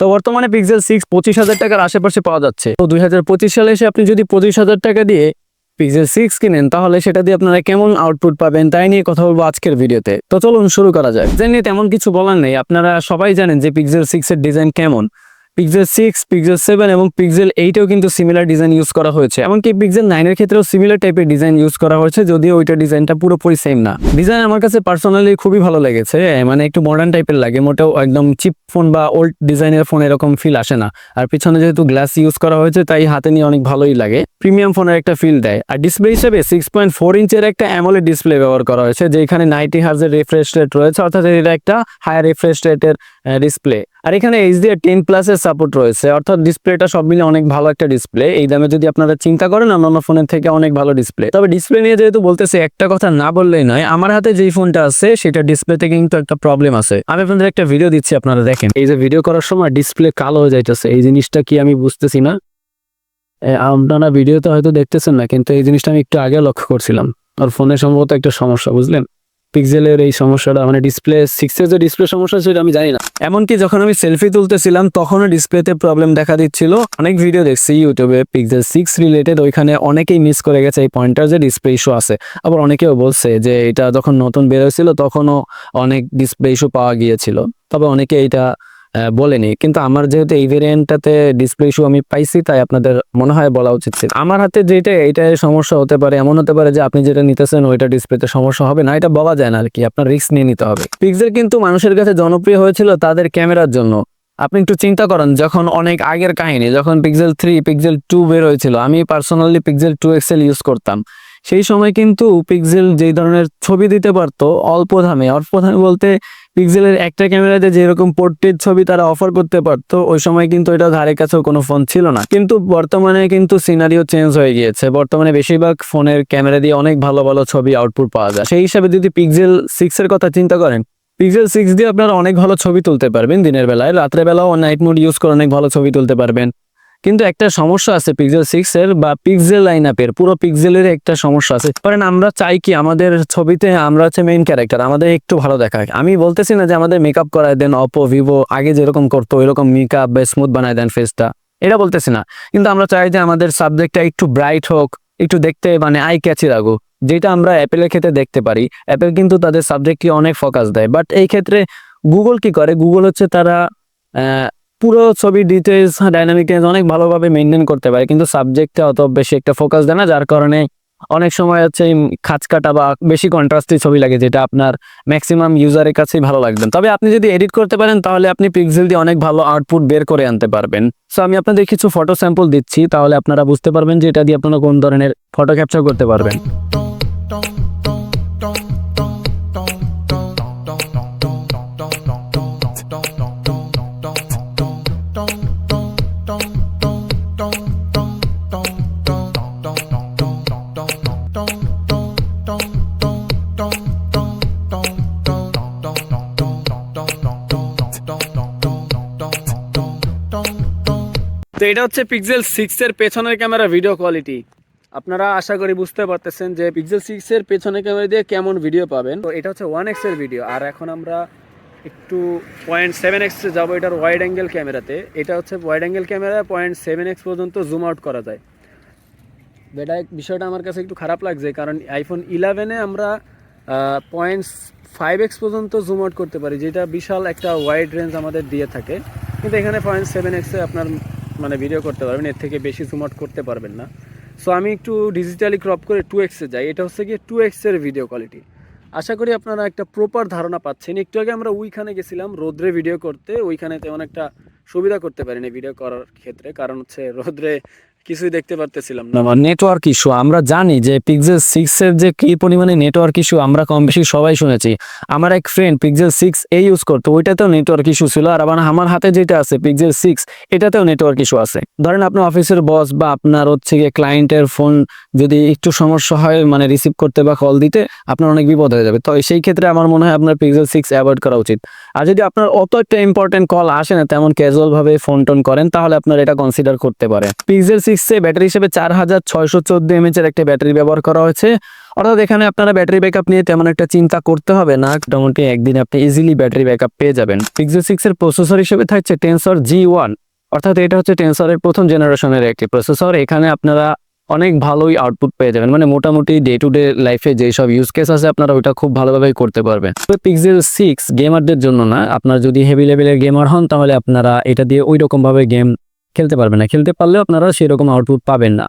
তো বর্তমানে pixel six পঁচিশ হাজার টাকার আশেপাশে পাওয়া যাচ্ছে। তো দুই হাজার পঁচিশ সালে এসে আপনি যদি পঁচিশ হাজার টাকা দিয়ে পিক্সেল সিক্স কিনেন, তাহলে সেটা দিয়ে আপনারা কেমন আউটপুট পাবেন তাই নিয়ে কথা বলব আজকের ভিডিওতে। তো চলুন শুরু করা যায় যে নিয়ে তেমন কিছু বলার নেই। আপনারা সবাই জানেন যে পিক্সেল সিক্স এর ডিজাইন কেমন। পিক্সেল সিক্স পিক্সেল সেভেন এবং পিক্সেল এইটেও কিন্তু সিমিলার ডিজাইন ইউজ করা হয়েছে। এমনকি পিক্সেল নাইনের ক্ষেত্রেও সিমিলার টাইপের ডিজাইন ইউজ করা হয়েছে, যদিও ওইটা ডিজাইনটা পুরোপুরি সেম না। ডিজাইন আমার কাছে পার্সোনালি খুবই ভালো লেগেছে মানে একটু মডার্ন টাইপের লাগে, মোটেও একদম চিপ ফোন বা ওল্ড ডিজাইনের ফোন এরকম ফিল আসে না। আর পিছনে যেহেতু গ্লাস ইউজ করা হয়েছে, তাই হাতে নিয়ে অনেক ভালোই লাগে। প্রিমিয়াম ফোনের একটা ফিল দেয়। আর ডিসপ্লে হিসেবে সিক্স পয়েন্ট ফোর ইঞ্চের একটা অ্যামোলেড ডিসপ্লে ব্যবহার করা হয়েছে, যেখানে নাইনটি হার্জের রিফ্রেশ রেট রয়েছে, অর্থাৎ এটা একটা হায়ার রিফ্রেশ রেটের ডিসপ্লে আর এখানে এইচডিআর টেন প্লাসের সাপোর্ট রয়েছে। অর্থাৎ ডিসপ্লেটা সব মিলে অনেক ভালো একটা ডিসপ্লে এই দামে যদি আপনারা চিন্তা করেন অন্যান্য ফোনের থেকে অনেক ভালো ডিসপ্লে তবে ডিসপ্লে নিয়ে যেহেতু বলতেছে, একটা কথা না বললেই নয়, আমার হাতে যেই ফোনটা আছে, সেটা ডিসপ্লেতে কিন্তু একটা প্রবলেম আছে। আমি আপনাদের একটা ভিডিও দিচ্ছি, আপনারা দেখেন। এই যে ভিডিও করার সময় ডিসপ্লে কালো হয়ে যাইতেছে। এই জিনিসটা কি আমি বুঝতেছি না? আপনারা ভিডিওতে হয়তো দেখতেছেন না, কিন্তু এই জিনিসটা আমি একটু আগে লক্ষ্য করছিলাম। আর ফোনে সম্ভবত একটা সমস্যা, বুঝলেন? পিক্সেলের এই সমস্যাটা মানে ডিসপ্লে সিক্সের যে ডিসপ্লে সমস্যা সেটা আমি জানি না। এমনকি যখন আমি সেলফি তুলতেছিলাম, তখনও ডিসপ্লেতে প্রবলেম দেখা দিচ্ছিল। অনেক ভিডিও দেখছি ইউটিউবে পিক্সেল সিক্স রিলেটেড ওইখানে অনেকেই মিস করে গেছে এই পয়েন্টার যে ডিসপ্লে ইস্যু আছে। আবার অনেকেও বলছে যে এটা যখন নতুন বের হয়েছিল, তখনও অনেক ডিসপ্লে ইস্যু পাওয়া গিয়েছিল। তবে অনেকে এটা বলেনি। কিন্তু আমার যেহেতু এই ভেরিয়েন্টটাতে ডিসপ্লে ইস্যু আমি পাইছি, তাই আপনাদের মনে হয় বলা উচিত ছিল। আমার হাতে যেটা এইটাই সমস্যা হতে পারে, এমন হতে পারে যে আপনি যেটা নিতেছেন, ওইটা ডিসপ্লেতে সমস্যা হবে না। এটা বলা যায় না আর কি আপনার রিস্ক নিয়ে নিতে হবে। পিক্সেল কিন্তু মানুষের কাছে জনপ্রিয় হয়েছিল তাদের ক্যামেরার জন্য। আপনি একটু চিন্তা করেন, যখন অনেক আগের কাহিনী, যখন পিক্সেল থ্রি পিক্সেল টু বের হয়েছিল, আমি personally Pixel two XL use করতাম। সেই সময় কিন্তু পিক্সেল যেই ধরনের ছবি দিতে পারতো, অল্প দামে অল্প দামে বলতে পিক্সেলের একটা ক্যামেরাতে যেরকম পোর্ট্রেট ছবি তারা অফার করতে পারতো, ওই সময় কিন্তু এটা ধারে কাছেও কোনো ফোন ছিল না। কিন্তু বর্তমানে কিন্তু সিনারিও চেঞ্জ হয়ে গিয়েছে। বর্তমানে বেশিরভাগ ফোনের ক্যামেরা দিয়ে অনেক ভালো ভালো ছবি আউটপুট পাওয়া যায়। সেই হিসাবে যদি পিক্সেল সিক্স এর কথা চিন্তা করেন পিক্সেল সিক্স দিয়ে আপনারা অনেক ভালো ছবি তুলতে পারবেন দিনের বেলায়। রাত্রেবেলাও নাইট মোড ইউজ করে অনেক ভালো ছবি তুলতে পারবেন। কিন্তু একটা সমস্যা আছে পিক্সেল সিক্স এর বা পিক্সেল লাইন আপের পুরো পিক্সেলের একটা সমস্যা আছে। কারণ আমরা চাই কি আমাদের ছবিতে আমরা হচ্ছে মেইন ক্যারেক্টার আমাদের একটু ভালো দেখায় আমি বলতেছি না যে আমাদের মেকআপ করায় দেন অপো ভিভো আগে যেরকম করতো ওইরকম মেকআপ বা স্মুথ বানায় দেন ফেসটা এটা বলতেছি না। কিন্তু আমরা চাই যে আমাদের সাবজেক্টটা একটু ব্রাইট হোক, একটু দেখতে মানে আই ক্যাচি লাগুক, যেটা আমরা অ্যাপেলের ক্ষেত্রে দেখতে পারি। অ্যাপেল কিন্তু তাদের সাবজেক্টকে অনেক ফোকাস দেয়। বাট এই ক্ষেত্রে গুগল কি করে? গুগল হচ্ছে তারা পুরো ছবি ডিটেলস ডাইনামিক রেঞ্জ অনেক ভালোভাবে মেনটেন করতে পারে। কিন্তু সাবজেক্টে অত বেশি একটা ফোকাস দেয় না, যার কারণে অনেক সময় হচ্ছে খাঁচ কাটা বা বেশি কন্ট্রাস্টি ছবি লাগে, যেটা আপনার ম্যাক্সিমাম ইউজারের কাছেই ভালো লাগবে। তবে আপনি যদি এডিট করতে পারেন, তাহলে আপনি পিক্সেল দিয়ে অনেক ভালো আউটপুট বের করে আনতে পারবেন। সো আমি আপনাদের কিছু ফটো স্যাম্পল দিচ্ছি, তাহলে আপনারা বুঝতে পারবেন যে এটা দিয়ে আপনারা কোন ধরনের ফটো ক্যাপচার করতে পারবেন। তো এটা হচ্ছে পিক্সেল সিক্সের পেছনের ক্যামেরা ভিডিও কোয়ালিটি আপনারা আশা করি বুঝতে পারতেছেন যে পিক্সেল সিক্সের পেছনের ক্যামেরা দিয়ে কেমন ভিডিও পাবেন। তো এটা হচ্ছে ওয়ান এক্সের ভিডিও আর এখন আমরা একটু পয়েন্ট সেভেন এক্স যাব, এটার ওয়াইড অ্যাঙ্গেল ক্যামেরাতে এটা হচ্ছে wide angle camera point seven x পর্যন্ত জুম আউট করা যায়। বেটা, বিষয়টা আমার কাছে একটু খারাপ লাগছে, কারণ আইফোন ইলেভেনে আমরা পয়েন্ট ফাইভ এক্স পর্যন্ত জুম আউট করতে পারি, যেটা বিশাল একটা ওয়াইড রেঞ্জ আমাদের দিয়ে থাকে। কিন্তু এখানে পয়েন্ট সেভেন এক্সে আপনার মানে ভিডিও করতে পারবেন, এর থেকে বেশি জুম আউট করতে পারবেন না। সো আমি একটু ডিজিটালি ক্রপ করে টু এক্সে যাই, এটা হচ্ছে গিয়ে টু এক্সের ভিডিও কোয়ালিটি আশা করি আপনারা একটা প্রপার ধারণা পাচ্ছেন। একটু আগে আমরা ওইখানে গেছিলাম, রোদ্রে ভিডিও করতে, ওইখানে তেমন একটা সুবিধা করতে পারিনি ভিডিও করার ক্ষেত্রে, কারণ হচ্ছে রোদ্রে কিছুই দেখতে পারতেছিলাম না। নেটওয়ার্ক ইস্যু আমরা জানি যে পিক্সেল সিক্স এর যে কি পরিমাণে নেটওয়ার্ক ইস্যু আমরা কম বেশি সবাই শুনেছি। আমার এক friend Pixel six A use করতো, ওইটাতেও নেটওয়ার্ক ইস্যু ছিল। আর আবার আমার হাতে যেটা আছে পিক্সেল সিক্স এটাতেও নেটওয়ার্ক ইস্যু আছে। ধরেন আপনার অফিসের বস বা আপনার হচ্ছে গিয়ে ক্লায়েন্টের ফোন যদি একটু সমস্যা হয় মানে রিসিভ করতে বা কল দিতে, আপনার অনেক বিপদ হয়ে যাবে। তো সেই ক্ষেত্রে আমার মনে হয় আপনার পিক্সেল সিক্স অ্যাভয়েড করা উচিত। আর যদি আপনার অত একটা ইম্পর্টেন্ট কল আসে না, তেমন ক্যাজুয়াল ভাবে ফোন টোন করেন, তাহলে আপনার এটা কনসিডার করতে পারে। পিক্সেল সিক্সে ব্যাটারি হিসেবে চার হাজার ছয়শো চোদ্দ এমএচ এর একটা ব্যাটারি ব্যবহার করা হয়েছে। অর্থাৎ এখানে আপনারা ব্যাটারি ব্যাকআপ নিয়ে তেমন একটা চিন্তা করতে হবে না। মোটামুটি একদিন আপনি ইজিলি ব্যাটারি ব্যাকআপ পেয়ে যাবেন। পিক্সেল সিক্স এর প্রসেসর হিসেবে থাকছে টেন্সর জি ওয়ান অর্থাৎ এটা হচ্ছে টেন্সরের প্রথম জেনারেশনের একটি প্রসেসর এখানে আপনারা অনেক ভালোই আউটপুট পেয়ে যাবেন। মানে মোটামুটি ডে টু ডে লাইফে যেসব ইউজ কেস আছে, আপনারা ওইটা খুব ভালোভাবেই করতে পারবেন। পিক্সেল সিক্স গেমারদের জন্য না, আপনার যদি হেভি লেভেলের গেমার হন, তাহলে আপনারা এটা দিয়ে ওই রকম ভাবে গেম খেলতে পারবেন না। খেলতে পারলেও আপনারা সেরকম আউটপুট পাবেন না।